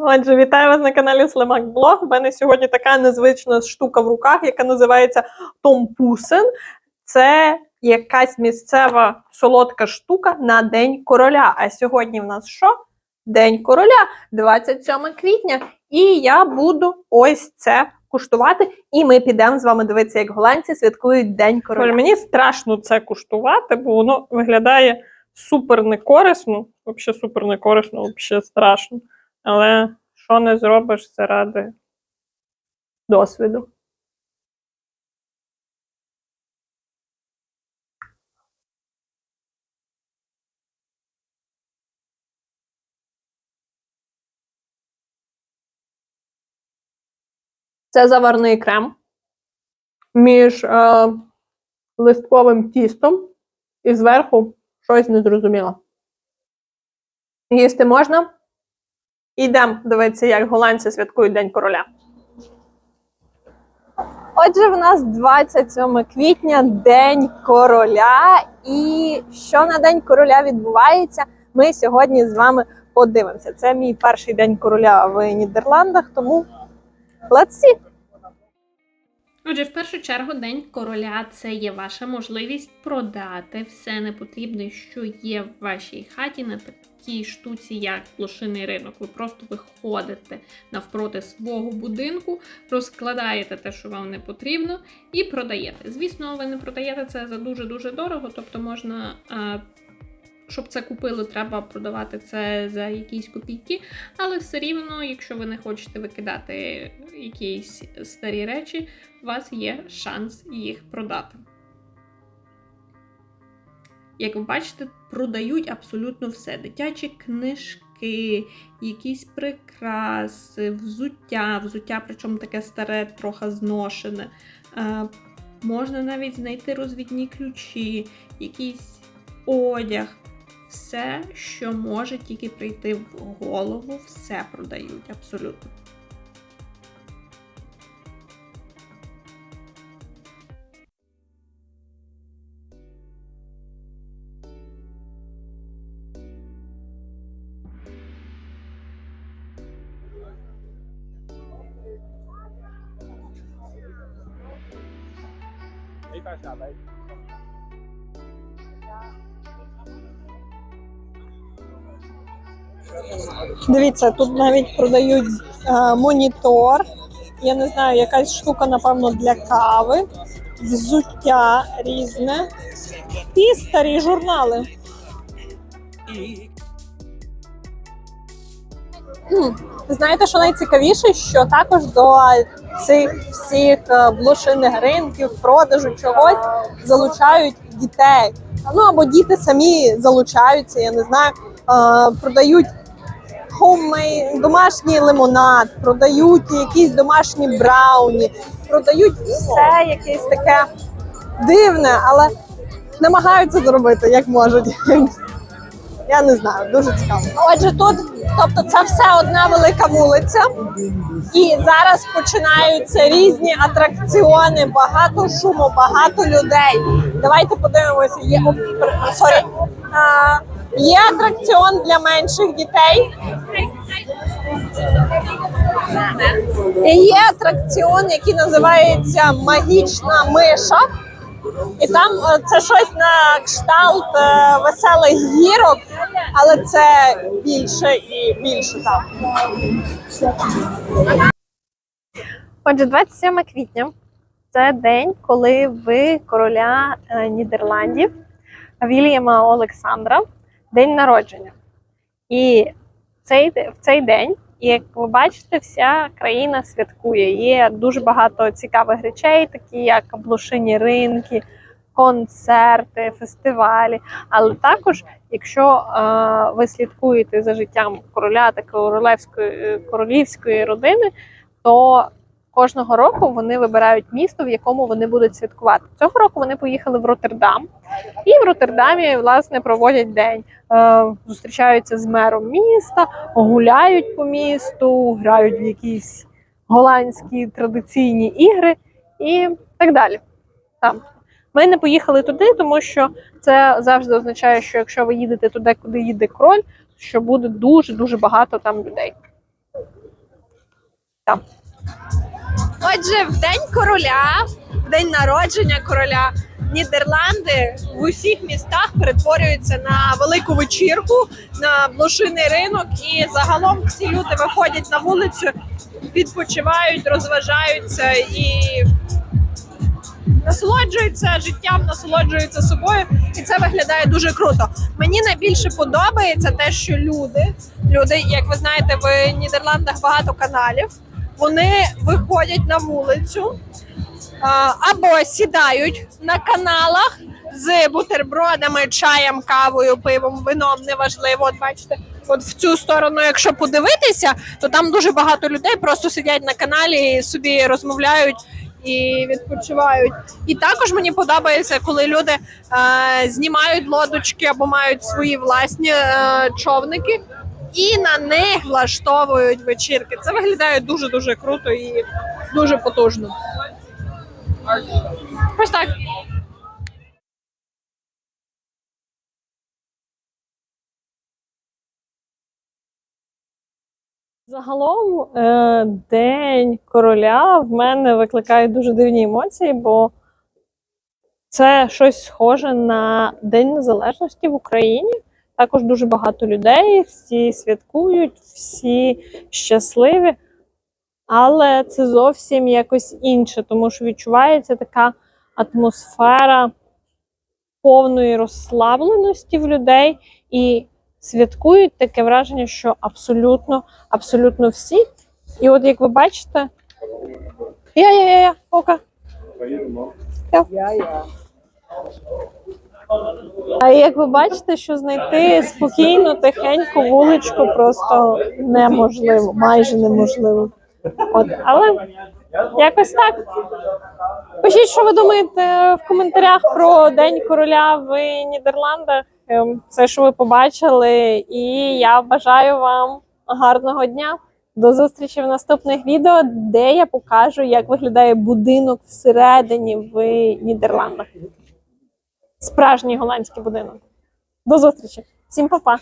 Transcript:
Отже, вітаю вас на каналі Слимак Блог. У мене сьогодні така незвична штука в руках, яка називається Томпусин. Це якась місцева солодка штука на День короля. А сьогодні в нас що? День короля, 27 квітня. І я буду ось це куштувати. І ми підемо з вами дивитися, як голландці святкують День короля. Мені страшно це куштувати, бо воно виглядає супер некорисно. Взагалі супер некорисно, взагалі страшно. Але що не зробиш заради досвіду? Це заварний крем між е, листковим тістом і зверху щось незрозуміле. Їсти можна? Ідемо дивитися, як голландці святкують День короля. Отже, в нас 27 квітня, День короля. І що на День короля відбувається, ми сьогодні з вами подивимося. Це мій перший день короля в Нідерландах, тому let's see! Отже, в першу чергу, День короля це є ваша можливість продати все непотрібне, що є в вашій хаті на такій штуці, як блошиний ринок. Ви просто виходите навпроти свого будинку, розкладаєте те, що вам не потрібно, і продаєте. Звісно, ви не продаєте це за дуже-дуже дорого, тобто можна. Щоб це купили, треба продавати це за якісь копійки. Але все рівно, якщо ви не хочете викидати якісь старі речі, у вас є шанс їх продати. Як ви бачите, продають абсолютно все: дитячі книжки, якісь прикраси, взуття, взуття, причому таке старе, трохи зношене. Е, можна навіть знайти розвідні ключі, якийсь одяг. Все, що може тільки прийти в голову, все продають абсолютно. Дивіться, тут навіть продають е, монітор. Я не знаю, якась штука, напевно, для кави, взуття різне і старі журнали. Знаєте, що найцікавіше, що також до цих всіх е, блошиних ринків, продажу чогось залучають дітей. Ну або діти самі залучаються, я не знаю, е, продають homemade, домашній лимонад, продають якісь домашні брауні, продають все якесь таке дивне, але намагаються зробити як можуть. Я не знаю, дуже цікаво. Отже, тут, тобто, це все одна велика вулиця, і зараз починаються різні атракціони, багато шуму, багато людей. Давайте подивимося. Є сорі. Є атракціон для менших дітей. Є атракціон, який називається Магічна миша. І там е, це щось на кшталт е, веселих гірок, але це більше і більше там. Отже, 27 квітня це день, коли ви короля е, Нідерландів Вільяма Олександра, день народження. І цей, в цей день, як ви бачите, вся країна святкує. Є дуже багато цікавих речей, такі як блошині ринки, концерти, фестивалі. Але також, якщо е, ви слідкуєте за життям короля та королевської королівської родини, то кожного року вони вибирають місто, в якому вони будуть святкувати. Цього року вони поїхали в Роттердам, і в Роттердамі власне проводять день. Е, зустрічаються з мером міста, гуляють по місту, грають в якісь голландські традиційні ігри і так далі. Там. Ми не поїхали туди, тому що це завжди означає, що якщо ви їдете туди, куди їде король, що буде дуже-дуже багато там людей. Там. Отже, в день короля, в день народження короля, Нідерланди в усіх містах перетворюються на велику вечірку, на блошиний ринок, і загалом всі люди виходять на вулицю, відпочивають, розважаються і насолоджуються життям, насолоджуються собою, і це виглядає дуже круто. Мені найбільше подобається те, що люди, люди, як ви знаєте, в Нідерландах багато каналів. Вони виходять на вулицю або сідають на каналах з бутербродами, чаєм, кавою, пивом, вином, неважливо. От бачите, от в цю сторону, якщо подивитися, то там дуже багато людей просто сидять на каналі і собі розмовляють і відпочивають. І також мені подобається, коли люди е, знімають лодочки або мають свої власні е, човники. І на них влаштовують вечірки. Це виглядає дуже дуже круто і дуже потужно. Ось так. Загалом е, День короля в мене викликає дуже дивні емоції, бо це щось схоже на День Незалежності в Україні. Також дуже багато людей, всі святкують, всі щасливі. Але це зовсім якось інше, тому що відчувається така атмосфера повної розслабленості в людей і святкують таке враження, що абсолютно, абсолютно всі. І от як ви бачите, я, я, я, я, ока. А як ви бачите, що знайти спокійну, тихеньку вуличку просто неможливо, майже неможливо. От, але якось так. Пишіть, що ви думаєте в коментарях про День короля в Нідерландах. Ем, Все, що ви побачили, і я бажаю вам гарного дня. До зустрічі в наступних відео, де я покажу, як виглядає будинок всередині в Нідерландах. Справжній голландський будинок. До зустрічі. Всім па-па!